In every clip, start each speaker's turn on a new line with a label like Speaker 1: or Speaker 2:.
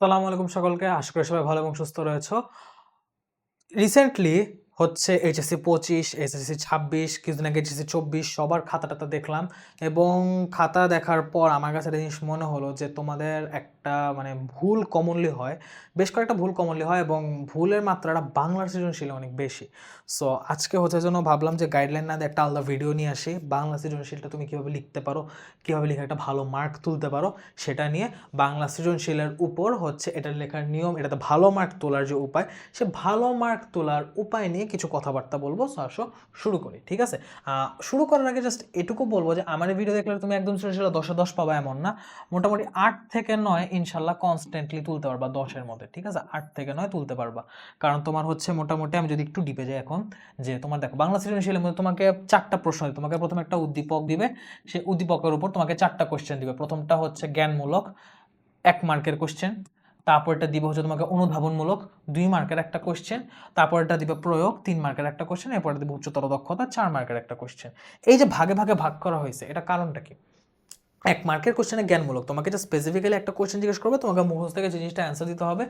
Speaker 1: আসসালামু আলাইকুম সকলকে। আশা করি সবাই ভালো এবং সুস্থ রয়েছ রিসেন্টলি হচ্ছে এইচএসসি পঁচিশ এইচএসসি ছাব্বিশ, কিছুদিন আগে এইচএসসি ২৪ সবার খাতা-টাতা দেখলাম এবং খাতা দেখার পর আমার কাছে একটা জিনিস মনে হলো যে তোমাদের একটা মানে ভুল কমনলি হয়। বেশ কয়েকটা ভুল কমনলি হয় এবং ভুলের মাত্রাটা বাংলার সৃজনশীলে অনেক বেশি। সো আজকে হচ্ছে জন্য ভাবলাম যে গাইডলাইন না দিয়ে একটা আলাদা ভিডিও নিয়ে আসি। বাংলা সৃজনশীলটা তুমি কীভাবে লিখতে পারো, কীভাবে লিখে একটা ভালো মার্ক তুলতে পারো সেটা নিয়ে বাংলা সৃজনশীলের উপর হচ্ছে এটা লেখার নিয়ম, এটাতে ভালো মার্ক তোলার যে উপায়, সে ভালো মার্ক তোলার উপায় নিয়ে কিছু কথাবার্তা বলব। সো আসো শুরু করি। ঠিক আছে? শুরু করার আগে জাস্ট এটুকু বলব যে আমার ভিডিও দেখলে তুমি একদম সৃজনশীলে ১০ এ ১০ পাবা এমন না। মোটামুটি আট থেকে ৯ ইনশাআল্লাহ কনস্ট্যান্টলি তুলতে পারবা দশের মধ্যে। ঠিক আছে? আট থেকে নয় তুলতে পারবা। কারণ তোমার হচ্ছে মোটামুটি আমি যদি একটু ডিপে যাই এখন যে তোমার দেখো বাংলা সৃজনশীলের মধ্যে তোমাকে চারটা প্রশ্ন দিবে। তোমাকে প্রথমে একটা উদ্দীপক দিবে। সেই উদ্দীপকের উপর তোমাকে ৪ টা কোয়েশ্চেন দিবে। প্রথমটা হচ্ছে জ্ঞানমূলক এক মার্কের কোয়েশ্চেন। তারপরেরটা দিবে হচ্ছে তোমাকে অনুধাবনমূলক দুই মার্কের একটা কোয়েশ্চেন। তারপরেরটা দিবে প্রয়োগ তিন মার্কের একটা কোয়েশ্চেন। এরপরে দিবে উচ্চতর দক্ষতা চার মার্কের একটা কোয়েশ্চেন। এই যে ভাগে, ভাগে ভাগ করা হয়েছে এটা কারণটা কি? ১ মার্কের কোয়েশ্চেনে জ্ঞানমূলক। তোমাকে জাস্ট স্পেসিফিক্যালি একটা কোশ্চেন জিজ্ঞেস করবে। তোমাকে মুখস্থ থেকে যে জিনিসটা অ্যান্সার দিতে হবে।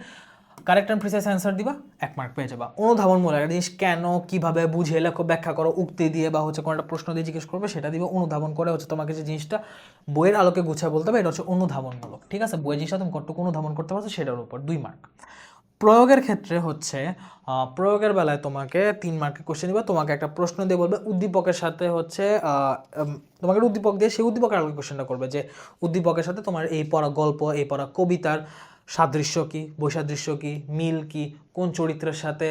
Speaker 1: কারেক্ট অ্যান্ড প্রিসাইজ অ্যান্সার দিবা এক মার্ক পেয়ে যাবা। অনুধাবনমূলক একটা জিনিস কেন, কীভাবে বুঝে লেখো, ব্যাখ্যা করো, উক্তি দিয়ে বা হচ্ছে কোনো একটা প্রশ্ন দিয়ে জিজ্ঞেস করবে সেটা দিবে অনুধাবন করে হচ্ছে তোমাকে যে জিনিসটা বইয়ের আলোকে গুছিয়ে বলতে হবে এটা হচ্ছে অনুধাবনমূলক। ঠিক আছে? বইয়ের জিনিসটা তুমি কতটুকু অনুধাবন করতে পারছ সেটার উপর দুই মার্ক। প্রয়োগের ক্ষেত্রে হচ্ছে প্রয়োগের বেলায় তোমাকে তিন মার্কের কোশ্চেন দিবে। তোমাকে একটা প্রশ্ন দিয়ে বলবে উদ্দীপকের সাথে হচ্ছে তোমাকে উদ্দীপক দিয়ে সেই উদ্দীপকের আলোকে কোশ্চেনটা করবে যে উদ্দীপকের সাথে তোমার এই পড়া গল্প, এই পড়া কবিতার সাদৃশ্য কী, বৈসাদৃশ্য কী, মিল কী, কোন চরিত্রের সাথে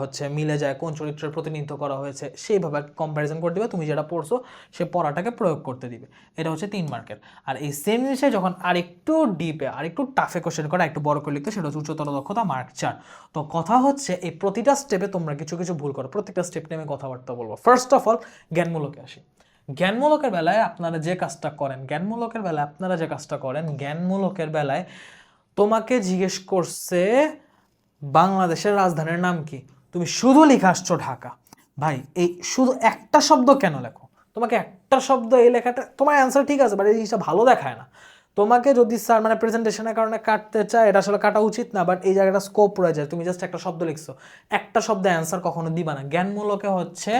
Speaker 1: হচ্ছে মিলে যায়, কোন চরিত্রের প্রতিনিধিত্ব করা হয়েছে সেইভাবে কম্প্যারিজন করে দিবে। তুমি যেটা পড়ছো সে পড়াটাকে প্রয়োগ করতে দিবে। এটা হচ্ছে তিন মার্কের। আর এই সেম জিনিসটাই যখন আরেকটু ডিপে আরেকটু টাফে কোয়েশ্চেন করে আরেকটু বড় করে লিখতে সেটা হচ্ছে উচ্চতর দক্ষতা মার্ক ৪। তো কথা হচ্ছে এই প্রতিটা স্টেপে তোমরা কিছু, কিছু ভুল করো। প্রত্যেকটা স্টেপ নিয়ে আমি কথাবার্তা বলব। ফার্স্ট অফ অল জ্ঞানমূলকে আসি। জ্ঞানমূলকের বেলায় আপনারা যে কাজটা করেন, জ্ঞানমূলকের বেলায় আপনারা যে কাজটা করেন, জ্ঞানমূলকের বেলায় তোমাকে জিজ্ঞেস করছে বাংলাদেশের রাজধানীর নাম কি? তুমি শুধু লিখে আসছো ঢাকা। ভাই এই শুধু একটা শব্দ কেন লেখো? তোমাকে একটা শব্দ এই লেখাটা তোমার অ্যান্সার ঠিক আছে বাট এই জিনিসটা ভালো দেখায় না। তোমাকে যদি স্যার মানে প্রেজেন্টেশনের কারণে কাটতে চায় এটা আসলে কাটা উচিত না বাট এই জায়গাটা স্কোপ রয়ে যায়। তুমি জাস্ট একটা শব্দ লিখছো। একটা শব্দে অ্যান্সার কখনো দিবা না। জ্ঞানমূলকে হচ্ছে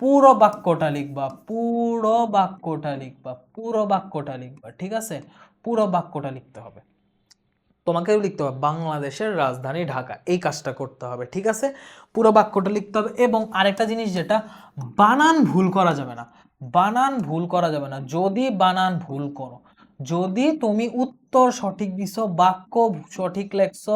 Speaker 1: পুরো বাক্যটা লিখবা, পুরো বাক্যটা লিখবা, পুরো বাক্যটা লিখবা। ঠিক আছে? পুরো বাক্যটা লিখতে হবে। তোমাকেও লিখতে হবে বাংলাদেশের রাজধানী ঢাকা। এই কাজটা করতে হবে। ঠিক আছে? পুরো বাক্যটা লিখতে হবে এবং আরেকটা জিনিস যেটা বানান ভুল করা যাবে না। বানান ভুল করা যাবে না। যদি বানান ভুল করো, যদি তুমি উত্তর সঠিক দিছো, বাক্য সঠিক লেখছো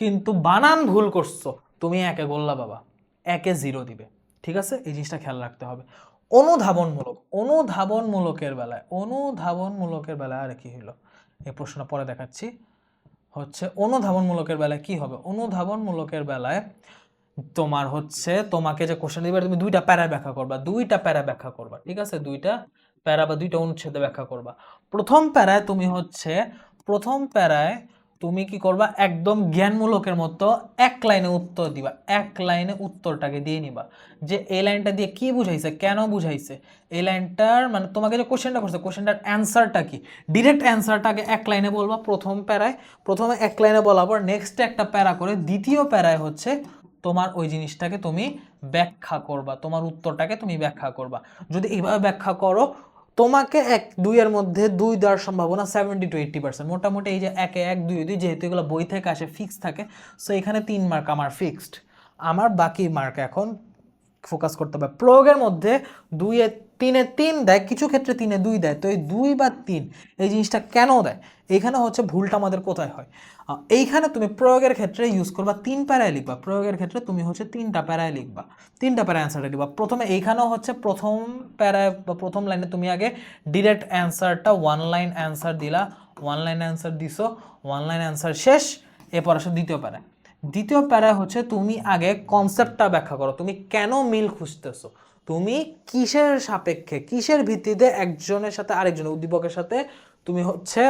Speaker 1: কিন্তু বানান ভুল করছ, তুমি একে গোল্লা বাবা। একে জিরো দিবে। ঠিক আছে? এই জিনিসটা খেয়াল রাখতে হবে। অনুধাবনমূলক, অনুধাবনমূলকের বেলায়, অনুধাবনমূলকের বেলায় আর কি হইল? এই প্রশ্নটা পরে দেখাচ্ছি। হচ্ছে অনুধাবনমূলকের বেলায় কি হবে? অনুধাবনমূলকের বেলায় তোমার হচ্ছে তোমাকে যে কোশ্চেন দিবে তুমি ২ টা প্যারা ব্যাখ্যা করবা। দুইটা প্যারা ব্যাখ্যা করবা। ঠিক আছে? দুইটা প্যারা বা ২ টা অনুচ্ছেদে ব্যাখ্যা করবা। প্রথম প্যারায় তুমি হচ্ছে, প্রথম প্যারায় তুমি কি করবা? একদম জ্ঞানমূলকের মতো এক লাইনে উত্তর দিবা। এক লাইনে উত্তরটাকে দিয়ে নিবা। যে এই লাইনটা দিয়ে কি বুঝাইছে? কেন বুঝাইছে? এই লাইনটার মানে তোমাকে যে কোশ্চেনটা করছে কোশ্চেনটার অ্যান্সারটা কি? ডিরেক্ট অ্যান্সারটাকে এক লাইনে বলবা প্রথম প্যারায়। প্রথমে এক লাইনে বলার পর নেক্সটে একটা প্যারা করে দ্বিতীয় প্যারায় হচ্ছে তোমার ওই জিনিসটাকে তুমি ব্যাখ্যা করবা। তোমার উত্তরটাকে তুমি ব্যাখ্যা করবা। যদি এভাবে ব্যাখ্যা করো তোমাকে ১, ২ এর মধ্যে দুই দেওয়ার সম্ভাবনা 70-80% মোটামুটি এই যে একে এক দুই দুই যেহেতু এগুলো বই থেকে আসে ফিক্সড থাকে সো এখানে তিন মার্ক আমার ফিক্সড। আমার বাকি মার্ক এখন ফোকাস করতে হবে। প্রয়োগের মধ্যে ২ এ ৩ এ ৩ দেয়, কিছু ক্ষেত্রে ৩ এ ২ দেয়। তো এই ২ বা ৩ এই জিনিসটা কেন দেয়? এইখানে হচ্ছে ভুলটা আমাদের কোথায় হয়? এইখানে তুমি প্রয়োগের ক্ষেত্রে ইউজ করবা ৩ প্যারায় লিখবা। প্রয়োগের ক্ষেত্রে তুমি হচ্ছে ৩ টা প্যারায় লিখবা। ৩ টা প্যারায় অ্যান্সারটা দিবা। প্রথমে এইখানেও হচ্ছে ১ম প্যারায় বা ১ম লাইনে তুমি আগে ডিরেক্ট অ্যান্সারটা 1 লাইন অ্যান্সার দিলা। 1 লাইন অ্যান্সার দিছো। 1 লাইন অ্যান্সার শেষ। এরপর আসো দ্বিতীয় প্যারায়। দ্বিতীয় প্যারায় হচ্ছে তুমি আগে কনসেপ্টটা ব্যাখ্যা করো। তুমি কেন মিল খুঁজতেছো? তুমি কিসের সাপেক্ষে, কিসের ভিত্তিতে একজনের সাথে আরেকজনের উদ্দীপকের সাথে তুমি হচ্ছে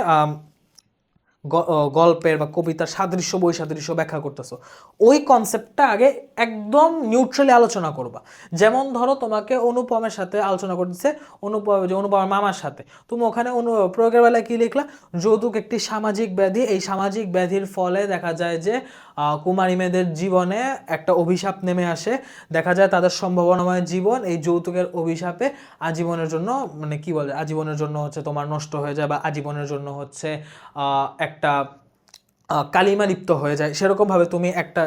Speaker 1: গল্পের বা কবিতার সাদৃশ্য বৈসাদৃশ্য ব্যাখ্যা করতেছো। ওই কনসেপ্টটা আগে একদম নিউট্রালি আলোচনা করবা। যেমন ধরো তোমাকে অনুপমের সাথে আলোচনা করতেছে অনুপম যে অনুপমের মামার সাথে। তুমি ওখানে অনু প্রয়োগের বেলায় কি লিখলা? যৌতুক একটি সামাজিক ব্যাধি। এই সামাজিক ব্যাধির ফলে দেখা যায় যে কুমারী মেয়েদের জীবনে একটা অভিশাপ নেমে আসে। দেখা যায় তাদের সম্ভাবনাময় জীবন এই যৌতুকের অভিশাপে আজীবনের জন্য মানে কি বলে আজীবনের জন্য হচ্ছে তোমার নষ্ট হয়ে যায় বা আজীবনের জন্য হচ্ছে আহ, একটা কালিমা লিপ্ত হয়ে যায়। সেরকমভাবে তুমি একটা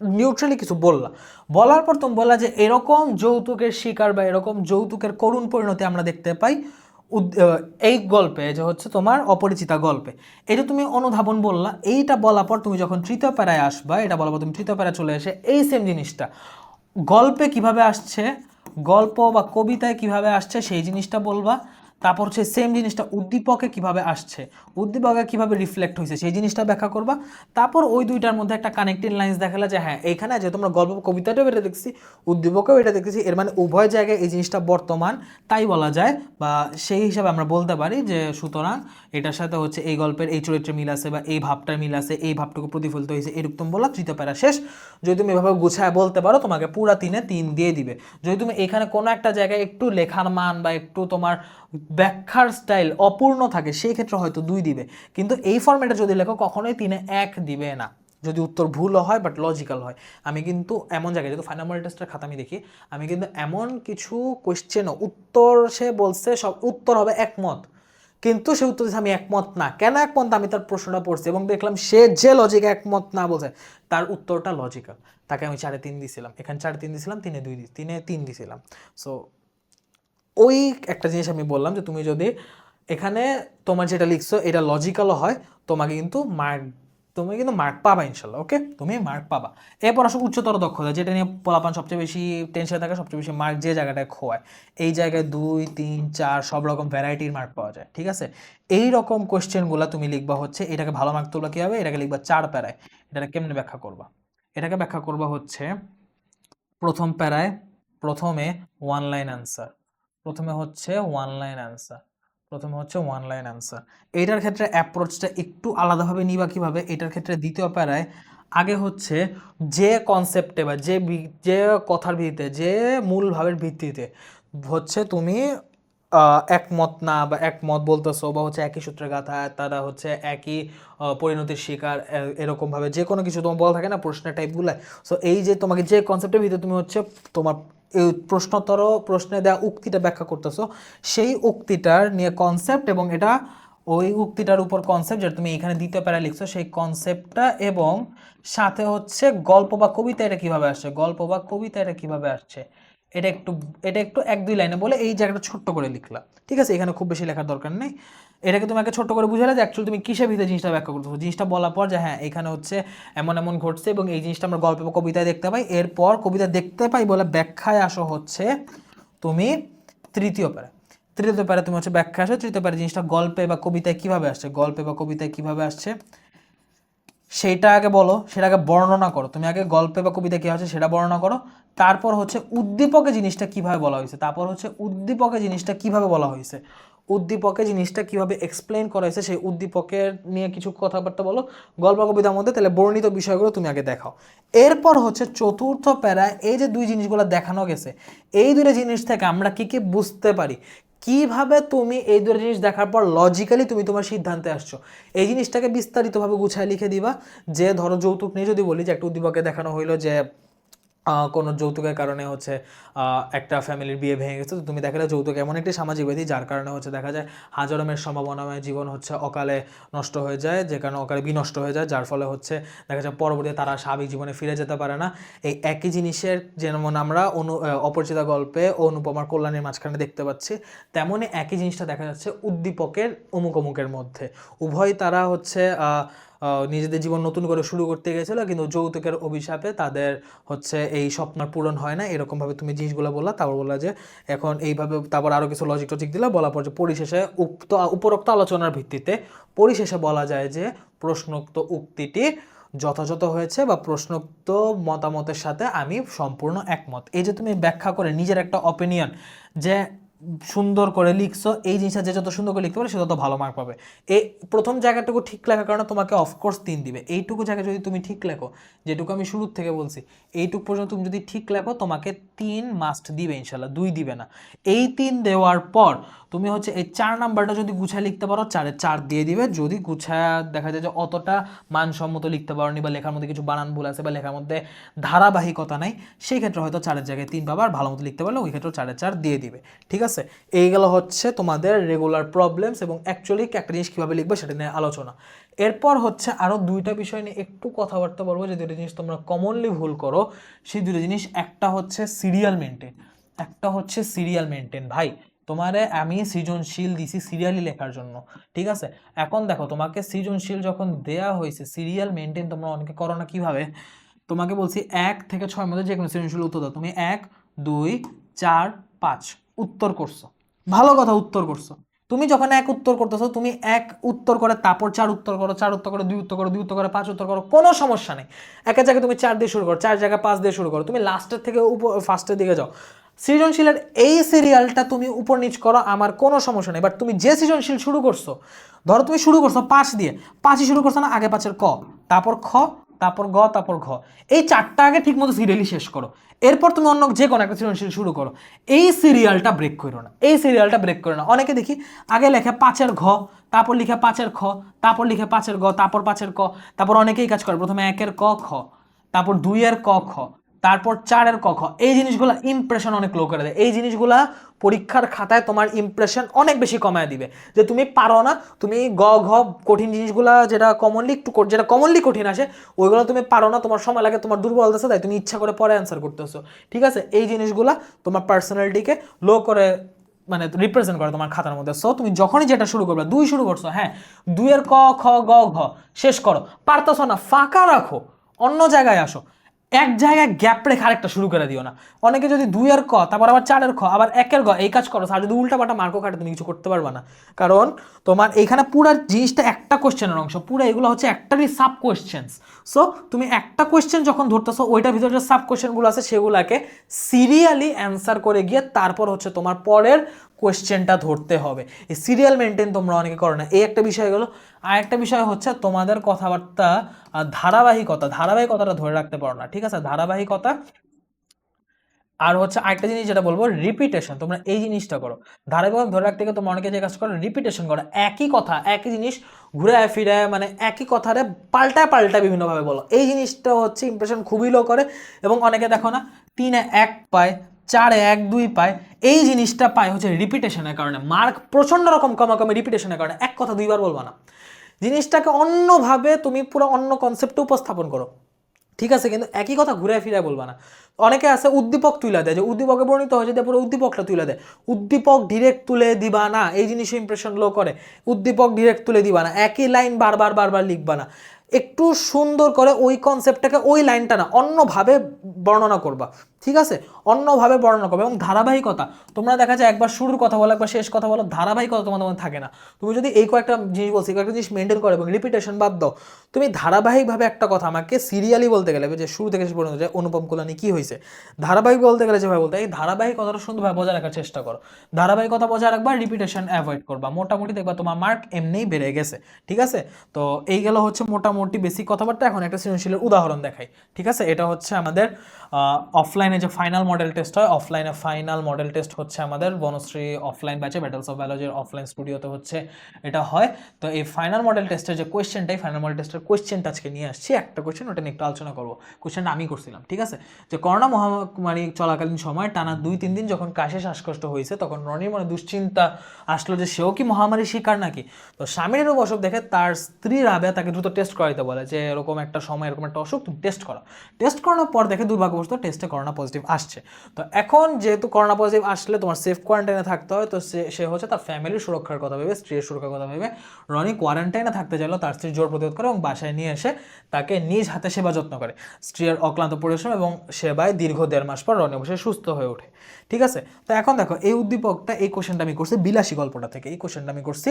Speaker 1: নিউট্রালি কিছু বললা। বলার পর তুমি বললা যে এরকম যৌতুকের শিকার বা এরকম যৌতুকের করুণ পরিণতি আমরা দেখতে পাই এই গল্পে যে হচ্ছে তোমার অপরিচিতা গল্পে। এটা তুমি অনুধাবন বললা। এইটা বলার পর তুমি যখন তৃতীয় প্যারায় আসবা, এটা বলার পর তুমি তৃতীয় প্যারায় চলে এসে এই সেম জিনিসটা। গল্পে কীভাবে আসছে, গল্প বা কবিতায় কীভাবে আসছে সেই জিনিসটা বলবা। তারপর হচ্ছে সেম জিনিসটা উদ্দীপকে কীভাবে আসছে? উদ্দীপকে কীভাবে রিফ্লেক্ট হয়েছে? সেই জিনিসটা ব্যাখ্যা করবা। তারপর ওই দুইটার মধ্যে একটা কানেক্টিং লাইন্স দেখালা যে হ্যাঁ এখানে যে তোমরা গল্প কবিতাটাও এটা দেখছি, উদ্দীপকেও এটা দেখতেছি। এর মানে উভয় জায়গায় এই জিনিসটা বর্তমান, তাই বলা যায়। বা সেই হিসাবে আমরা বলতে পারি যে সুতরাং এটার সাথে হচ্ছে এই গল্পের এই চরিত্রে মিল আছে বা এই ভাবটার মিল আছে, এই ভাবটুকু প্রতিফলিত হয়েছে এরকম বলা তৃতীয় প্যারা শেষ। যদি তুমি এভাবে গুছায় বলতে পারো, তোমাকে পুরা তিনে তিন দিয়ে দিবে। যদি তুমি এখানে কোনো একটা জায়গায় একটু লেখার মান বা একটু তোমার ব্যাখ্যার স্টাইল অপূর্ণ থাকে, সেই ক্ষেত্রে হয়তো দুই দিবে। কিন্তু এই ফর্মেটে যদি লেখো, কখনোই তিনে এক দিবে না। যদি উত্তর ভুলও হয় বাট লজিক্যাল হয়। আমি কিন্তু এমন জায়গায়, যেহেতু ফাইনাল মডেল টেস্টের খাতা আমি দেখি, আমি কিন্তু এমন কিছু কোয়েশ্চেনও উত্তর সে বলছে, সব উত্তর হবে একমত। কিন্তু সে উত্তর দিচ্ছে আমি একমত না। কেন একমত আমি তার প্রশ্নটা পড়ছি এবং দেখলাম সে যে লজিক একমত না বলছে, তার উত্তরটা লজিক্যাল তাকে আমি চারে তিন দিছিলাম। এখানে চারে তিন দিছিলাম, তিনে দুই দি- তিনে তিন দিছিলাম। সো ওই একটা জিনিস আমি বললাম যে তুমি যদি এখানে তোমার যেটা লিখছো, এটা লজিক্যালও হয়, তোমাকে কিন্তু মার্ক তুমি কিন্তু মার্ক পাবা ইনশাল্লাহ ওকে তুমি মার্ক পাবা। এরপর আসো উচ্চতর দক্ষতা, যেটা নিয়ে পোলাপান সবচেয়ে বেশি টেনশন থাকে, সবচেয়ে বেশি মার্ক যে জায়গাটায় খোয়ায়। এই জায়গায় দুই, তিন, চার, সব রকম ভ্যারাইটির মার্ক পাওয়া যায়, ঠিক আছে? এই রকম কোয়েশ্চেনগুলো তুমি লিখবা হচ্ছে, এটাকে ভালো মার্ক তোলা কী হবে এটাকে লিখবা চার প্যারায়। এটাকে কেমনে ব্যাখ্যা করবা? এটাকে ব্যাখ্যা করবা হচ্ছে, প্রথম প্যারায় প্রথমে ওয়ান লাইন অ্যান্সার প্রথমে হচ্ছে ওয়ান লাইন অ্যান্সার প্রথমে হচ্ছে ওয়ান লাইন অ্যান্সার এইটার ক্ষেত্রে অ্যাপ্রোচটা একটু আলাদাভাবে নিবা কীভাবে? এটার ক্ষেত্রে দ্বিতীয় প্যারায় আগে হচ্ছে যে কনসেপ্টে বা যে যে কথার ভিত্তিতে, যে মূল ভাবের ভিত্তিতে হচ্ছে তুমি একমত না বা একমত বলতেছো বা হচ্ছে একই সূত্রে গাথা, তারা হচ্ছে একই পরিণতির শিকার এরকমভাবে যে কোনো কিছু তোমার বলা থাকে না প্রশ্নের টাইপগুলো সো এই যে তোমাকে যে কনসেপ্টের ভিতরে তুমি হচ্ছে তোমার এই প্রশ্নোত্তর, প্রশ্নে দেওয়া উক্তিটা ব্যাখ্যা করতেছো, সেই উক্তিটার নিয়ে কনসেপ্ট এবং এটা, ওই উক্তিটার উপর কনসেপ্ট যেটা তুমি এখানে দ্বিতীয় প্যারা লিখছো, সেই কনসেপ্টটা এবং সাথে হচ্ছে গল্প বা কবিতা এটা কীভাবে আসছে? গল্প বা কবিতা এটা কীভাবে আসছে? এটা একটু এটা একটু এক দুই লাইনে বলে এই জায়গাটা ছোট্ট করে লিখলাম ঠিক আছে, এখানে খুব বেশি লেখার দরকার নেই। এটাকে তোমাকে ছোট্ট করে বুঝালে যে অ্যাকচুয়ালি তুমি কিসের ভিতরে জিনিসটা ব্যাখ্যা করতেছো জিনিসটা বলার পর যে হ্যাঁ এখানে হচ্ছে এমন এমন ঘটছে এবং এই জিনিসটা আমরা গল্প বা কবিতায় দেখতে পাই। এরপর কবিতা দেখতে পাই বলে ব্যাখ্যায় আসো হচ্ছে তুমি তৃতীয় প্যারা। তৃতীয় প্যারা তুমি হচ্ছে ব্যাখ্যা আসো। তৃতীয় প্যারা জিনিসটা গল্পে বা কবিতায় কীভাবে আসছে? গল্পে বা কবিতায় কীভাবে আসছে? সেইটা আগে বলো, সেটা আগে বর্ণনা করো। তুমি আগে গল্পে বা কবিতা কী আছে সেটা বর্ণনা করো। তারপর হচ্ছে উদ্দীপকে জিনিসটা কীভাবে বলা হয়েছে? তারপর হচ্ছে উদ্দীপকে জিনিসটা কীভাবে বলা হয়েছে? উদ্দীপকে জিনিসটা কীভাবে এক্সপ্লেন করা হয়েছে? সেই উদ্দীপকের নিয়ে কিছু কথাবার্তা বলো। গল্প কবিতার মধ্যে তাহলে বর্ণিত বিষয়গুলো তুমি আগে দেখাও। এরপর হচ্ছে চতুর্থ প্যারায় এই যে দুই জিনিসগুলো দেখানো গেছে, এই দুটো জিনিস থেকে আমরা কি কি বুঝতে পারি? কীভাবে তুমি এই দুটো জিনিস দেখার পর লজিক্যালি তুমি তোমার সিদ্ধান্তে আসছো? এই জিনিসটাকে বিস্তারিতভাবে গুছায় লিখে দিবা। যে ধরো যৌতুক নিয়ে যদি বলি যে একটা উদ্দীপকে দেখানো হইল যে কোনো যৌতুকের কারণে হচ্ছে একটা ফ্যামিলির বিয়ে ভেঙে গেছে। তো তুমি দেখা যায় যৌতুক এমন একটি সামাজিক ব্যাধি যার কারণে হচ্ছে দেখা যায় হাজারো মেয়ের সম্ভাবনাময় জীবন হচ্ছে অকালে নষ্ট হয়ে যায়, যে কারণে অকালে বিনষ্ট হয়ে যায়, যার ফলে হচ্ছে দেখা যায় পরবর্তীতে তারা স্বাভাবিক জীবনে ফিরে যেতে পারে না। এই একই জিনিসের যেমন আমরা অনু অপরিচিতা গল্পে অনুপমার কল্যাণের মাঝখানে দেখতে পাচ্ছি, তেমনই একই জিনিসটা দেখা যাচ্ছে উদ্দীপকের অমুক অমুকের মধ্যে। উভয় তারা হচ্ছে নিজেদের জীবন নতুন করে শুরু করতে গেছিল, কিন্তু যৌতুকের অভিশাপে তাদের হচ্ছে এই স্বপ্ন পূরণ হয় না। এরকমভাবে তুমি জিনিসগুলো বললা, তারপর বললা যে এখন এইভাবে তারপর আরও কিছু লজিক টজিক দিলা, বলার পর যে পরিশেষে উক্ত, উপরোক্ত আলোচনার ভিত্তিতে পরিশেষে বলা যায় যে প্রশ্নোক্ত উক্তিটি যথাযথ হয়েছে বা প্রশ্নোক্ত মতামতের সাথে আমি সম্পূর্ণ একমত। এই যে তুমি ব্যাখ্যা করে নিজের একটা অপিনিয়ন যে সুন্দর করে লিখছো, এই জিনিসটা যে যত সুন্দর করে লিখতে পারে সে তত ভালো মার্ক পাবে। এ প্রথম জায়গাটুকু ঠিক লেখার কারণে তোমাকে অফকোর্স তিন দিবে। এইটুকু জায়গায় যদি তুমি ঠিক লেখো, যেটুকু আমি শুরুর থেকে বলছি, এইটুকু পর্যন্ত তুমি যদি ঠিক লেখো, তোমাকে তিন মাস্ট দিবে ইনশাল্লাহ, দুই দিবে না। এই তিন দেওয়ার পর তুমি হচ্ছে এই চার নাম্বারটা যদি গুছায় লিখতে পারো, চারে চার দিয়ে দিবে। যদি গুছায় দেখা যায় যে অতটা মানসম্মত লিখতে পারোনি বা লেখার মধ্যে কিছু বানান ভুল আছে বা লেখার মধ্যে ধারাবাহিকতা নাই, সেই ক্ষেত্রে হয়তো চারের জায়গায় তিন পাবা আর ভালো মতো লিখতে পারলে ওই ক্ষেত্রে চারে চার দিয়ে দিবে। ঠিক আছে? এইগুলো হচ্ছে তোমাদের রেগুলার প্রবলেমস এবং অ্যাকচুয়ালি একটা জিনিস কীভাবে লিখবে সেটা নিয়ে আলোচনা। এরপর হচ্ছে আরও দুইটা বিষয় নিয়ে একটু কথাবার্তা বলব। যে দুটো জিনিস তোমরা কমনলি ভুল করো, সেই দুটো জিনিস একটা হচ্ছে সিরিয়াল মেনটেন একটা হচ্ছে সিরিয়াল মেনটেন ভাই, তোমারে আমি সৃজনশীল দিছি সিরিয়ালি লেখার জন্য, ঠিক আছে? এখন দেখো, তোমাকে সৃজনশীল যখন দেয়া হয়েছে সিরিয়াল মেনটেন তোমরা অনেকে করো না কীভাবে? তোমাকে বলছি এক থেকে ছয় মধ্যে যে কোনো সৃজনশীল উত্তর দাও। তুমি এক, দুই, চার, পাঁচ, উত্তর করছ। ভালো কথা, উত্তর করছ। তুমি যখন এক উত্তর করতেছো, তুমি এক উত্তর করে, তারপর চার উত্তর করো, চার উত্তর করে, দুই উত্তর করো, দুই উত্তর করে, পাঁচ উত্তর করো, কোনো সমস্যা নেই। একের জায়গায় তুমি চার দিয়ে শুরু করো, চার জায়গায় পাঁচ দিয়ে শুরু করো। তুমি লাস্টের থেকে উপর ফার্স্টের দিকে যাও। সৃজনশীলের এই সিরিয়ালটা তুমি উপর নিচ করো, আমার কোনো সমস্যা নেই। বাট তুমি যে সৃজনশীল শুরু করছ, ধরো তুমি শুরু করছ পাঁচ দিয়ে, পাঁচই শুরু করছ না, আগে পাঁচের ক, তারপর খ তারপর গ তারপর ঘ। এই চারটা আগে ঠিকমতো সিরিয়ালি শেষ করো। এরপর তুমি অন্য যে কোনো একটা সৃজনশীল শুরু করো। এই সিরিয়ালটা ব্রেক করো না। এই সিরিয়ালটা ব্রেক করো না। অনেকে দেখি আগে লেখে পাঁচের ঘ, তারপর লিখে পাঁচের খ, তারপর লিখে পাঁচের গ তারপর পাঁচের ক, তারপর অনেকেই কাজ করে। প্রথমে একের ক, খ, তারপর দুইয়ের ক, খ। তারপর চারের ক খ। এই জিনিসগুলো ইমপ্রেশন অনেক লো করে দেয়। এই জিনিসগুলা পরীক্ষার খাতায় তোমার ইমপ্রেশন অনেক বেশি কমায় দিবে। যে তুমি পারো না, তুমি গ, ঘ, কঠিন জিনিসগুলা যেটা কমনলি একটু যেটা কমনলি কঠিন আসে, ওইগুলো তুমি পারো না, তোমার সময় লাগে, তোমার দুর্বল আছে তাই তুমি ইচ্ছা করে পরে অ্যান্সার করতেছো। ঠিক আছে? এই জিনিসগুলা তোমার পার্সোনালিটিকে লো করে মানে রিপ্রেজেন্ট করে তোমার খাতার মধ্যে। সো তুমি যখনই যেটা শুরু করবে, দুই শুরু করছ হ্যাঁ? দুইয়ের ক, খ, গ, ঘ, শেষ করো। পারতেছো না, ফাঁকা রাখো। অন্য জায়গায় আসো। এক জায়গায় গ্যাপ রেখে আরেকটা শুরু করে দিও না। অনেকে যদি দুই দুইয়ের ক, তারপর আবার চারের খ, আবার একের গ, এই কাজ করো আর যদি উল্টা পাল্টা মার্কও কাটে, তুমি কিছু করতে পারবে না। কারণ তোমার এইখানে পুরো জিনিসটা একটা কোশ্চেনের অংশ, পুরো এগুলো হচ্ছে একটারই সাব কোয়েশ্চেন্স সো তুমি একটা কোয়েশ্চেন যখন ধরতেছো, ওইটার ভিতরে যে সাব কোয়েশ্চেনগুলো আছে, সেগুলোকে সিরিয়ালি অ্যান্সার করে গিয়ে তারপর হচ্ছে তোমার পরের কোয়েশ্চেনটা ধরতে হবে। এই সিরিয়াল মেনটেন তোমরা অনেকে করো না। এই একটা বিষয় গেলো আর একটা বিষয় হচ্ছে তোমাদের কথাবার্তা ধারাবাহিকতা। ধারাবাহিকতাটা ধরে রাখতে পারো না, ঠিক আছে? ধারাবাহিকতা, আর হচ্ছে আরেকটা জিনিস যেটা বলব রিপিটেশন তোমরা এই জিনিসটা করো। ধারাবাহিক ধরে রাখতে গিয়ে তোমরা অনেকে যে কাজ করো রিপিটেশন করো। একই কথা, একই জিনিস ঘুরে ফিরে মানে একই কথারে পাল্টায় পাল্টায় বিভিন্নভাবে বলো। এই জিনিসটা হচ্ছে ইমপ্রেশন খুবই লো করে, এবং অনেকে দেখো না, তিনে এক পায় চারে এক, দুই পায়, এই জিনিসটা পায় হচ্ছে রিপিটেশনের কারণে। মার্ক প্রচণ্ড রকম কমাকমে রিপিটেশনের কারণে। এক কথা দুইবার বলবা না। জিনিসটাকে অন্যভাবে তুমি পুরো অন্য কনসেপ্টে উপস্থাপন করো। ঠিক আছে, কিন্তু একই কথা ঘুরে ফিরে বলবা না। অনেকে আছে উদ্দীপক তুলে দেয়, যে উদ্দীপকে বর্ণিত হয়েছে যে পুরো উদ্দীপকটা তুলে দেয়। উদ্দীপক ডিরেক্ট তুলে দিবা না, এই জিনিস ইমপ্রেশন লো করে। উদ্দীপক ডিরেক্ট তুলে দিবা না, একই লাইন বারবার বারবার লিখবা না। একটু সুন্দর করে ওই কনসেপ্টটাকে ওই লাইনটা না, অন্যভাবে বর্ণনা করবা। ঠিক আছে? অন্যভাবে বর্ণনা করবে। এবং ধারাবাহিকতা, তোমরা দেখা যায় একবার শুরুর কথা বলো, একবার শেষ কথা বলো, ধারাবাহিকতা তোমাদের মধ্যে থাকে না। তুমি যদি এই কয়েকটা জিনিস বলছি কয়েকটা জিনিস মেনটেন করো এবং রিপিটেশন বাদ দাও, তুমি ধারাবাহিকভাবে একটা কথা আমাকে সিরিয়ালি বলতে গেলে, যে শুরু থেকে শেষ পর্যন্ত যে অনুপম কুলানি কি হয়েছে, ধারাবাহিক বলতে গেলে যেভাবে বলতে, এই ধারাবাহিকতাটা সুন্দরভাবে বজায় রাখার চেষ্টা করো। ধারাবাহিকতা বজায় রাখবা রিপিটেশন অ্যাভয়েড করবা। মোটামুটি দেখবা তোমার মার্ক এমনিই বেড়ে গেছে, ঠিক আছে? তো এই গেল হচ্ছে মোটামুটি বেসিক কথাবার্তা। এখন একটা সৃজনশীলের উদাহরণ দেখাই, ঠিক আছে? এটা হচ্ছে আমাদের অফলাইনে যে ফাইনাল মডেল টেস্ট হয় অফলাইনে ফাইনাল মডেল টেস্ট হচ্ছে আমাদের বনশ্রী অফলাইন ব্যাচে ব্যাটেলস অফ বায়োলজির অফলাইন স্টুডিওতে হচ্ছে এটা হয়। তো এই ফাইনাল মডেল টেস্টের যে কোয়েশ্চেনটাই ফাইনাল মডেল টেস্টের কোয়েশ্চেনটা আজকে নিয়ে আসছি। একটা কোয়েশ্চেন ওটা নিয়ে একটু আলোচনা করব। কোয়েশ্চেনটা আমি করছিলাম, ঠিক আছে? যে করোনা মহামারী চলাকালীন সময় টানা দুই, তিন দিন যখন কাশে শ্বাসকষ্ট হয়েছে, তখন রনির মনে দুশ্চিন্তা আসলো যে সেও কি মহামারীর শিকার নাকি? তো স্বামীর অসুখ দেখে তার স্ত্রী রাবেয়া তাকে দ্রুত টেস্ট করাইতে বলে যে এরকম একটা সময়, এরকম একটা অসুখ, তুমি টেস্ট করো টেস্ট করানোর পর দেখে দুর্ভাগ্যবশত টেস্টে করোনা পজিটিভ আসছে। তো এখন যেহেতু করোনা পজিটিভ আসলে তোমার সেফ কোয়ারেন্টাইনে থাকতে হয়, তো সে সে হচ্ছে তার ফ্যামিলির সুরক্ষার কথা ভেবে, স্ত্রীর সুরক্ষার কথা ভেবে রনি কোয়ারেন্টাইনে থাকতে চাইলো, তার স্ত্রী জোর প্রতিরোধ করে এবং বাসায় নিয়ে এসে তাকে নিজ হাতে সেবা যত্ন করে। স্ত্রীর অক্লান্ত পরিশ্রম এবং সেবায় দীর্ঘ দেড় মাস পর রনি অবশ্যই সুস্থ হয়ে ওঠে। ঠিক আছে? তো এখন দেখো, এই উদ্দীপকটা, এই কোশ্চেনটা আমি করছি বিলাসী গল্পটা থেকে। এই কোশ্চেনটা আমি করছি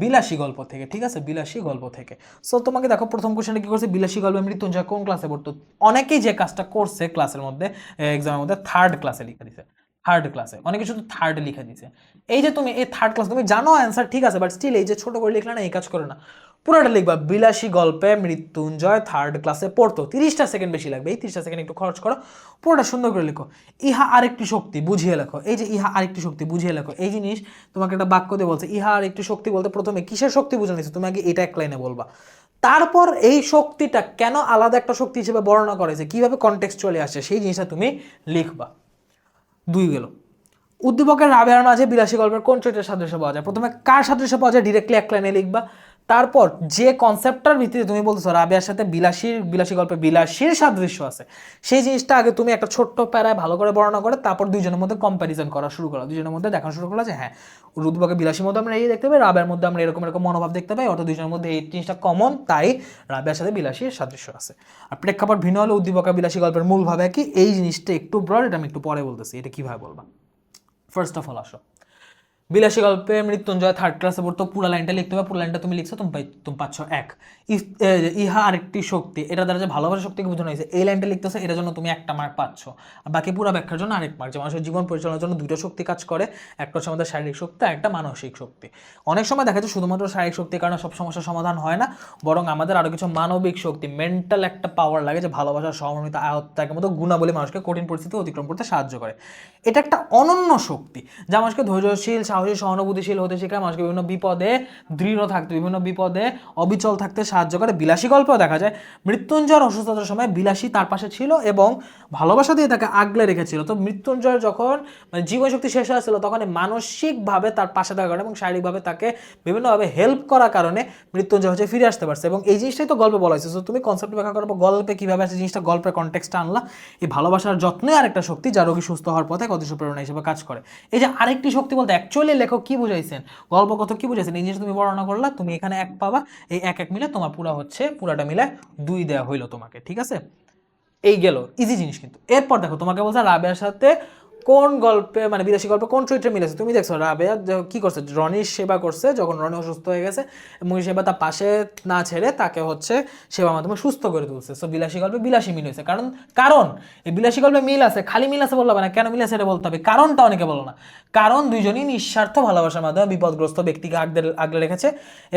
Speaker 1: বিলাসী গল্প থেকে। ঠিক আছে? বিলাসী গল্প থেকে। সো তোমাকে দেখো, প্রথম কোশ্চেনটা কি করছে? বিলাসী গল্পে মৃত্যুঞ্জয় কোন ক্লাসে পড়তো? অনেকেই যে কাজটা করছে ক্লাসের মধ্যে এক্সামের মধ্যে থার্ড ক্লাসে লিখে দিছে। থার্ড ক্লাসে অনেকে শুধু থার্ড লিখে দিছে। এই যে তুমি, এই থার্ড ক্লাস তুমি জানো অ্যান্সার ঠিক আছে বাট স্টিল এই যে ছোট করে লিখলে না, এই কাজ করে না। পুরোটা লিখবা, বিলাসী গল্পে মৃত্যুঞ্জয় থার্ড ক্লাসে পড়তো। তিরিশটা সেকেন্ড বেশি লাগবে, এই তিরিশটা সেকেন্ড একটু খরচ করো। পুরোটা সুন্দর করে লেখো। ইহা আরেকটি শক্তি, বুঝিয়ে লেখো। এই যে ইহা আরেকটি শক্তি, বুঝিয়ে লেখো। এই জিনিস তোমাকে একটা বাক্য দিয়ে বলছে, ইহা আরেকটি শক্তি বলতে প্রথমে কিসের শক্তি বুঝে নিচ্ছে তুমি আগে এটা এক লাইনে বলবা। তারপর এই শক্তিটা কেন আলাদা একটা শক্তি হিসেবে বর্ণনা করেছে কীভাবে কনটেক্সট চলে আসে, সেই জিনিসটা তুমি লিখবা। দুই গেল। উদ্দীপকের রাবেয়ার মাঝে বিলাসী গল্পের কোন চরিত্রের সাদৃশ্য পাওয়া যায়? প্রথমে কার সাদৃশ্য পাওয়া যায়? ডিরেক্টলি এক লাইনে লিখবা। তারপর যে কনসেপ্টটার ভিত্তিতে তুমি বলতেছো রাবেয়ার সাথে বিলাসীর, বিলাসী গল্পে বিলাসীর সাদৃশ্য আছে, সেই জিনিসটা আগে তুমি একটা ছোট্ট প্যারায় ভালো করে বর্ণনা করে তারপর দুইজনের মধ্যে কম্প্যারিজন করা শুরু করো। দুজনের মধ্যে দেখানো শুরু করল যে হ্যাঁ উদ্দীপকের বিলাসীর মধ্যে আমরা এই দেখতে পাই রাবের মধ্যে আমরা এরকম এরকম মনোভাব দেখতে পাই, অর্থাৎ দুজনের মধ্যে এই জিনিসটা কমন তাই রাবেয়ার সাথে বিলাসীর সাদৃশ্য আছে। আর প্রেক্ষাপট ভিন্ন হলে উদ্দীপকা বিলাসী গল্পের মূল ভাবে কি? এই জিনিসটা একটু ব্রড এটা আমি একটু পরে বলতেছি, এটা কীভাবে বলবা? ফার্স্ট অফ অল আসো। বিলাসী গল্পে মৃত্যুঞ্জয় থার্ড ক্লাসে পড়তো, পুরো লাইনটা লিখতে হবে, পুরো লাইনটা তুমি লিখছো, তুমি তুমি পাচ্ছ এক। ইহা আরেকটি শক্তি, এটা দ্বারা যে ভালোবাসা শক্তিকে বোঝানো হয়েছে, এই লাইনটা লিখতেছে, এটার জন্য তুমি একটা মার্ক পাচ্ছ। আর বাকি পুরো ব্যাখ্যার জন্য আরেক মার্ক যে মানুষের জীবন পরিচালনার জন্য দুটো শক্তি কাজ করে, একটা হচ্ছে আমাদের শারীরিক শক্তি আর একটা মানসিক শক্তি। অনেক সময় দেখা যায় শুধুমাত্র শারীরিক শক্তির কারণে সব সমস্যার সমাধান হয় না, বরং আমাদের আরও কিছু মানবিক শক্তি মেন্টাল একটা পাওয়ার লাগে, যে ভালোবাসা সহমর্মিতা আয়ত্তাকের মতো গুণাবলী মানুষকে কঠিন পরিস্থিতি অতিক্রম করতে সাহায্য করে। এটা একটা অনন্য শক্তি, যা মানুষকে ধৈর্যশীল সাহসী সহানুভূতিশীল হতে শেখায় মানুষকে বিভিন্ন বিপদে দৃঢ় থাকতে, বিভিন্ন বিপদে অবিচল থাকতে সাহায্য করে। বিলাসী গল্পেও দেখা যায়, মৃত্যুঞ্জয়ের অসুস্থতার সময় বিলাসী তার পাশে ছিল এবং ভালোবাসা দিয়ে তাকে আগলে রেখেছিল। তো মৃত্যুঞ্জয় যখন মানে জীবন শক্তি শেষ হয়েছিল তখন মানসিকভাবে তার পাশে থাকার কারণে এবং শারীরিকভাবে তাকে বিভিন্নভাবে হেল্প করার কারণে মৃত্যুঞ্জয় হচ্ছে ফিরে আসতে পারছে এবং এই জিনিসটাই তো গল্পে বলা হয়েছে। তো তুমি কনসেপ্ট ব্যাখ্যা করব গল্পে কীভাবে আছে জিনিসটা, গল্পের কনটেক্সটটা আনলা। এই ভালোবাসার যত্নই আরেকটা শক্তি যা রোগী সুস্থ হওয়ার পথে এক অদৃশ্য প্রেরণা হিসেবে কাজ করে। এই যে আরেকটি শক্তি বলতে অ্যাকচুয়ালি লেখক কি বুঝাইছেন? গল্প কত কি বুঝাইছেন? এই জিনিসটা তুমি বর্ণনা করলা, তুমি এখানে এক পাবা, এই এক এক মিলে তোমার পুরা হচ্ছে, পুরাটা মিলে দুই দেওয়া হইল তোমাকে, ঠিক আছে? এই গেল ইজি জিনিস কিন্তু। এরপর দেখো, তোমাকে বলছে রাবেয়ার সাথে কোন গল্পে মানে বিদেশি গল্পে কোন চরিত্রে মিলেছে তুমি দেখছ, রাবেয়া কি করছে? রনির সেবা করছে যখন রনি অসুস্থ হয়ে গেছে এই সেবা তার পাশে না ছেড়ে তাকে হচ্ছে সেবা মাধ্যমে সুস্থ করে তুলছে। সো বিলাসী গল্পে বিলাসী মিল হয়েছে। কারণ কারণ, এই বিলাসী গল্পে মিল আছে, খালি মিল আছে হবে না, কেন মিল আছে এটা বলতে হবে? কারণটা অনেকে বলো না। কারণ দুইজনই নিঃস্বার্থ ভালোবাসার মাধ্যমে বিপদগ্রস্ত ব্যক্তিকে আগলে আগলে রেখেছে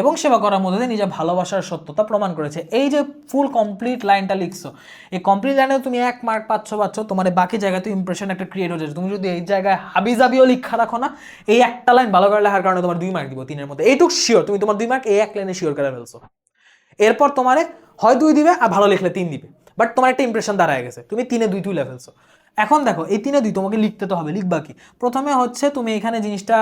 Speaker 1: এবং সেবা করার মধ্যে দিয়ে নিজের ভালোবাসার সত্যতা প্রমাণ করেছে। এই যে ফুল কমপ্লিট লাইনটা লিখছো, এই কমপ্লিট লাইনে তুমি এক মার্ক পাচ্ছ পাচ্ছ, তোমার বাকি জায়গায় তো ইমপ্রেশন একটা ক্রিয়েট হয়ে যাচ্ছে। তুমি যদি এই জায়গায় হাবিজাবিও লিখা রাখো না, এই একটা লাইন ভালো করে লেখার কারণে তোমার দুই মার্ক দিব তিনের মধ্যে। এইটুক শিওর তুমি তোমার দুই মার্ক এই এক লাইনে শিওর করে ফেলছো। এরপর তোমার হয় দুই দিবে আর ভালো লিখলে তিন দিবে। বাট তোমার একটা ইমপ্রেশন দাঁড়ায় গেছে। তুমি তিনে দুই তুলে ফেলছো। এখন দেখো, এই তিনে দুই তোমাকে লিখতে তো হবে, লিখবা কি? প্রথমে হচ্ছে তুমি এখানে জিনিসটা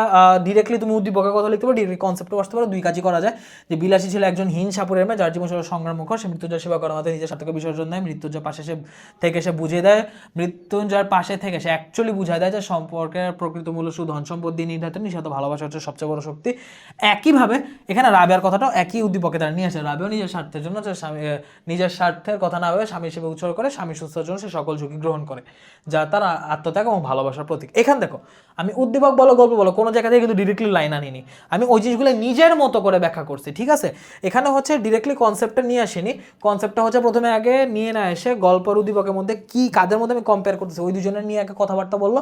Speaker 1: ডিরেক্টলি তুমি উদ্দীপকের কথা লিখতে পারো ডিরেক্টলি কনসেপ্টে বসতে পারো, দুই কাজই করা যায়। যে বিলাসী ছিল একজন হীন সাপুরের মেয়ে, যার জীবন ছিল সংগ্রাম মুখর সে মৃত্যুঞ্জয় সেবা করার মাধ্যমে নিজের স্বার্থকে বিসর্জন দেয়, মৃত্যুঞ্জয় পাশে সে থেকে সে বুঝিয়ে দেয়, মৃত্যুঞ্জয়ের পাশে থেকে সে অ্যাকচুয়ালি বুঝায় দেয় যে সম্পর্কের প্রকৃত মূল্য শুধু ধন সম্পদ দিয়ে নির্ধারিত, নিঃস্বার্থ ভালোবাসা হচ্ছে সবচেয়ে বড় শক্তি। একইভাবে এখানে রাবেয়ার কথাটাও একই উদ্দীপকে তারা নিয়ে আসে রাবেও নিজের স্বার্থের জন্য নিজের স্বার্থের কথা না ভেবে স্বামী হিসেবে উৎসর্গ করে, স্বামী সুস্থতার জন্য সে সকল ঝুঁকি গ্রহণ করে। যা তারা আত্মত্যাগ এবং ভালোবাসার প্রতীক। এখান দেখো আমি উদ্দীপক বলো, গল্প বলো, কোনো জায়গা থেকে কিন্তু ডিরেক্টলি লাইন আনিনি। আমি ওই জিনিসগুলো নিজের মতো করে ব্যাখ্যা করছি, ঠিক আছে? এখানে হচ্ছে ডিরেক্টলি কনসেপ্টটা নিয়ে আসিনি। কনসেপ্টটা হচ্ছে প্রথমে আগে নিয়ে না এসে গল্প আর উদ্দীপকের মধ্যে কি কাদের মধ্যে আমি কম্পেয়ার করতেছি, ওই দুজনের নিয়ে আগে কথাবার্তা বলল,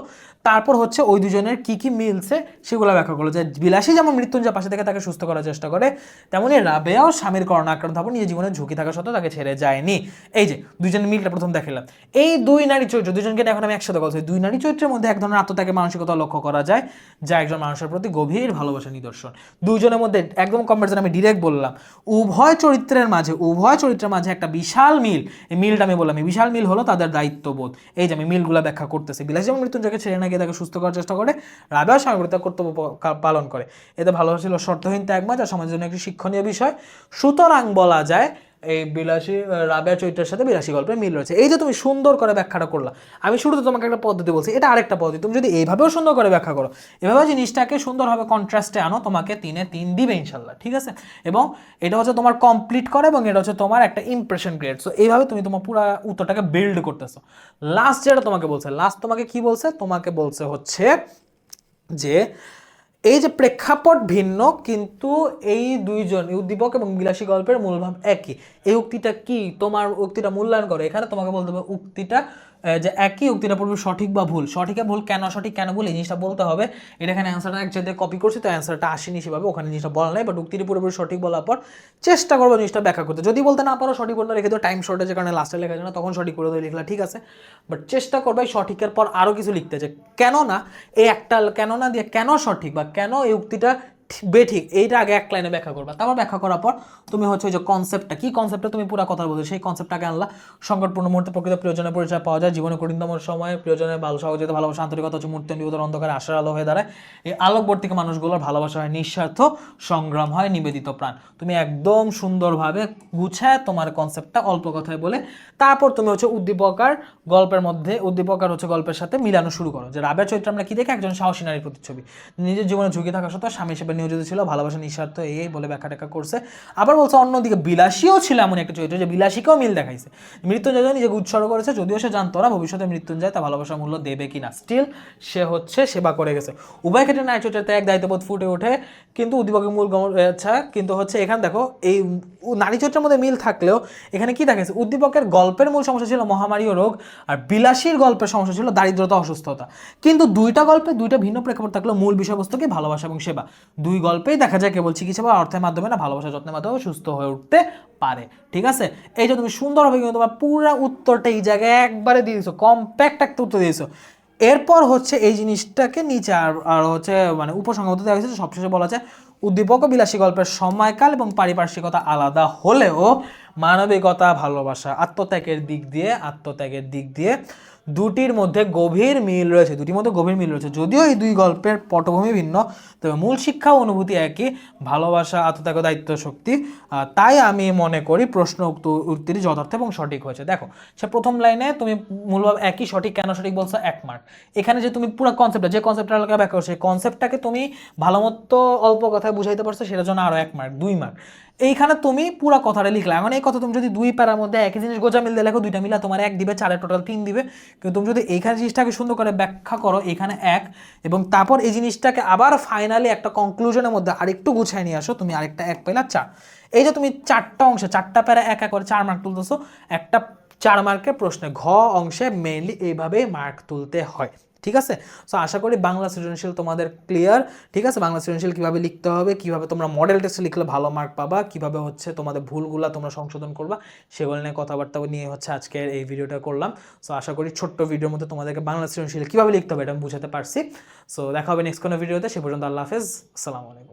Speaker 1: তারপর হচ্ছে ওই দুজনের কী কী মিলছে সেগুলো ব্যাখ্যা করল। যে বিলাসী যেমন মৃত্যুঞ্জয় পাশে থেকে তাকে সুস্থ করার চেষ্টা করে, তেমনি রাবেয়াও স্বামীর করোনা আক্রান্ত হব নিজের জীবনে ঝুঁকি থাকা সত্ত্বেও তাকে ছেড়ে যায়নি। এই যে দুজনের মিলটা প্রথম দেখালাম। এই দুই নারী চরিত্র, দুজনকে এখন আমি একসাথে বলছি। দুই নারী চরিত্রের মধ্যে এক ধরনের আত্মত্যাগের মানসিকতা লক্ষ্য করা যায়, যা একজন মানুষের প্রতি গভীর ভালোবাসা নিদর্শন। দুজনের মধ্যে একদম কম্পারিজন আমি ডিরেক্ট বললাম। উভয় চরিত্রের মাঝে, উভয় চরিত্রের মাঝে একটা বিশাল মিল। এই মিলটা আমি বললাম, এই বিশাল মিল হলো তাদের দায়িত্ববোধ। এই যে আমি মিলগুলো ব্যাখ্যা করতেছি। বিলাস যেমন মৃত্যুঞ্জয়কে ছেড়ে না গিয়ে তাকে সুস্থ করার চেষ্টা করে রাবেও স্বামী কর্তব্য পালন করে। এতে ভালোবাসা ছিল শর্তহীন ত্যাগমা যা সমাজের জন্য একটি শিক্ষণীয় বিষয়। সুতরাং বলা যায় এই বিলাসী রাবেয়া চরিত্রের সাথে বিলাসী গল্পের মিল রয়েছে। এই যে তুমি সুন্দর করে ব্যাখ্যাটা করলা, আমি শুরুতে তোমাকে একটা পদ্ধতি বলছি, এটা আরেকটা পদ্ধতি। তুমি যদি এইভাবেও সুন্দর করে ব্যাখ্যা করো, এভাবে জিনিসটাকে সুন্দরভাবে কন্ট্রাস্টে আনো, তোমাকে তিনে তিন দিবে ইনশাল্লাহ, ঠিক আছে? এবং এটা হচ্ছে তোমার কমপ্লিট করে এবং এটা হচ্ছে তোমার একটা ইমপ্রেশন ক্রিয়েট সো এইভাবে তুমি তোমার পুরো উত্তরটাকে বিল্ড করতেছো। লাস্ট যেটা তোমাকে বলছে লাস্ট তোমাকে কি বলছে? তোমাকে বলছে হচ্ছে যে এই যে প্রেক্ষাপট ভিন্ন, কিন্তু এই দুইজন উদ্দীপক এবং বিলাসী গল্পের মূলভাব একই। এই উক্তিটা কি? তোমার উক্তিটা মূল্যায়ন করো। এখানে তোমাকে বলতে হবে, উক্তিটা যে একই উক্তিটা পূর্বে সঠিক বা ভুল। সঠিকে ভুল কেন, সঠিক কেন ভুল, এই জিনিসটা বলতে হবে। এটা এখানে অ্যান্সারটা এক জায়গায় কপি করছি তো অ্যান্সারটা আসেনি সেভাবে, ওখানে জিনিসটা বলা নাই বাট উক্তিটি পুরোপুরি সঠিক বলার পর চেষ্টা করব জিনিসটা ব্যাখ্যা করতে। যদি বলতে না পারো, সঠিক বলতে রেখে দিও টাইম শর্টেজের কারণে লাস্টে লেখা যায় না, তখন সঠিক করে দিয়ে লিখলা, ঠিক আছে? বাট চেষ্টা করবে সঠিকের পর আরও কিছু লিখতে যে কেন না এই একটা কেন না দিয়ে কেন সঠিক বা কেন এই উক্তিটা ঠিক- বেঠিক এইটা আগে এক লাইনে ব্যাখ্যা করবা। তারপর ব্যাখ্যা করার পর তুমি হচ্ছে ওই যে কনসেপ্টটা কি কনসেপ্টটা তুমি পুরো কথা বলছো, সেই কনসেপ্টটাকে আনলা। সংকটপূর্ণ মুহূর্তে প্রকৃত প্রিয়জনের পরিচয় পাওয়া যায়, জীবনে কঠিনতম সময়ে প্রিয়জনের ভালো সহযোগিতা, ভালোবাসা, আন্তরিকতা হচ্ছে মূর্তি নিবেদন, অন্ধকারে আশার আলো হয়ে দাঁড়ায়। এই আলোকবর্তিকা মানুষগুলোর ভালোবাসা হয়, নিঃস্বার্থ সংগ্রাম হয়, নিবেদিত প্রাণ। তুমি একদম সুন্দরভাবে গুছায় তোমার কনসেপ্টটা অল্প কথায় বলে, তারপর তুমি হচ্ছে উদ্দীপকার গল্পের মধ্যে, উদ্দীপকার হচ্ছে গল্পের সাথে মিলানো শুরু করো। যে রাবের চরিত্র আমরা কি দেখে? একজন সাহসী নারীর প্রতিচ্ছবি। নিজের জীবনে ঝুঁকি থাকা সত্ত্বেও স্বামী হিসেবে নিয়োজিত ছিল ভালোবাসা নিঃস্বার্থ এই বলে ব্যাখ্যা টেখ্যা করছে। আবার বলছে অন্যদিকে, বিলাসীও ছিল এমন একটা চরিত্র যে বিলাসীকেও মিল দেখাইছে। মৃত্যুঞ্জয় নিজেকে উৎসর্গ করেছে, যদিও সে জানতো না ভবিষ্যতে মৃত্যুঞ্জয় তা ভালোবাসার মূল্য দেবে কিনা। স্টিল সে হচ্ছে সেবা করে গেছে। উভয় ক্ষেত্রে নায়ক চরিত্রে এক দায়িত্ববোধ ফুটে ওঠে, কিন্তু উদ্দীপকের মূল আচ্ছা কিন্তু হচ্ছে এখানে দেখো, এই নারী চরিত্রের মধ্যে মিল থাকলেও এখানে কি দেখাচ্ছে উদ্দীপকের গল্পের মূল সমস্যা ছিল মহামারী ও রোগ, আর বিলাসীর গল্পের সমস্যা ছিল দারিদ্রতা, অসুস্থতা। কিন্তু দুইটা গল্পে দুইটা ভিন্ন প্রেক্ষাপট থাকলেও মূল বিষয়বস্তু কি? ভালোবাসা এবং সেবা। দুই গল্পেই দেখা যায় কেবল চিকিৎসা বা অর্থের মাধ্যমে না ভালোবাসা যত্নের মাধ্যমে সুস্থ হয়ে উঠতে পারে। ঠিক আছে? এই যে তুমি সুন্দরভাবে কিন্তু তোমার পুরো উত্তরটা এই জায়গায় একবারে দিয়ে দিয়েছ কম্প্যাক্ট একটা উত্তর দিয়েছ। এরপর হচ্ছে এই জিনিসটাকে নিচে আর আর হচ্ছে মানে উপসংহার দেওয়া হয়েছে সবশেষে বলা যায় উদ্দীপক বিলাসী গল্পের সময়কাল এবং পারিপার্শ্বিকতা আলাদা হলেও মানবিকতা, ভালোবাসা, আত্মত্যাগের দিক দিয়ে, আত্মত্যাগের দিক দিয়ে দুটির মধ্যে গভীর মিল রয়েছে, দুটির মধ্যে গভীর মিল রয়েছে। যদিও এই দুই গল্পের পটভূমি ভিন্ন, তবে মূল শিক্ষা অনুভূতি একই, ভালোবাসা, আত্মত্যাগ দায়িত্ব শক্তি। তাই আমি মনে করি প্রশ্ন উক্ত উত্তরটি যথার্থ এবং সঠিক হয়েছে। দেখো, সে প্রথম লাইনে তুমি মূলভাবে একই, সঠিক, কেন সঠিক বলছো? এক মার্ক এখানে যে তুমি পুরো কনসেপ্টটা যে কনসেপ্টটা আলোকে ব্যাখ্যা করছ, সেই কনসেপ্টটাকে তুমি ভালো মতো অল্প কথায় বুঝাইতে পারছ, সেটার জন্য আরও এক মার্ক দুই মার্ক এইখানে তুমি পুরো কথাটা লিখলা। এখন এই কথা তুমি যদি দুই প্যারার মধ্যে একই জিনিস গোজা মিলতে লেখো, দুইটা মিলা তোমার এক দিবে চারের টোটাল তিন দিবে। কিন্তু তুমি যদি এইখানে জিনিসটাকে সুন্দর করে ব্যাখ্যা করো এখানে এক, এবং তারপর এই জিনিসটাকে আবার ফাইনালি একটা কনক্লুশনের মধ্যে আরেকটু গুছায় নিয়ে আসো, তুমি আরেকটা এক পেলা চার। এই যে তুমি চারটা অংশে, চারটা প্যারা এক এক করে চার মার্ক তুলতেছো, একটা চার মার্কের প্রশ্নে ঘ অংশে মেইনলি এইভাবেই মার্ক তুলতে হয়। ঠিক আছে? সো আশা করি বাংলা সৃজনশীল তোমাদের ক্লিয়ার ঠিক আছে? বাংলা সৃজনশীল কীভাবে লিখতে হবে, কীভাবে তোমরা মডেল টেস্টে লিখলে ভালো মার্ক পাবা, কীভাবে হচ্ছে তোমাদের ভুলগুলো তোমরা সংশোধন করবা, সেগুলো নিয়ে কথাবার্তা নিয়ে হচ্ছে আজকের এই ভিডিওটা করলাম। সো আশা করি ছোট্ট ভিডিওর মধ্যে তোমাদেরকে বাংলা সৃজনশীল কীভাবে লিখতে হবে এটা আমি বুঝাতে পারছি। সো দেখা হবে নেক্সট কোনো ভিডিওতে সে পর্যন্ত আল্লাহ হাফেজ। আসসালামু আলাইকুম।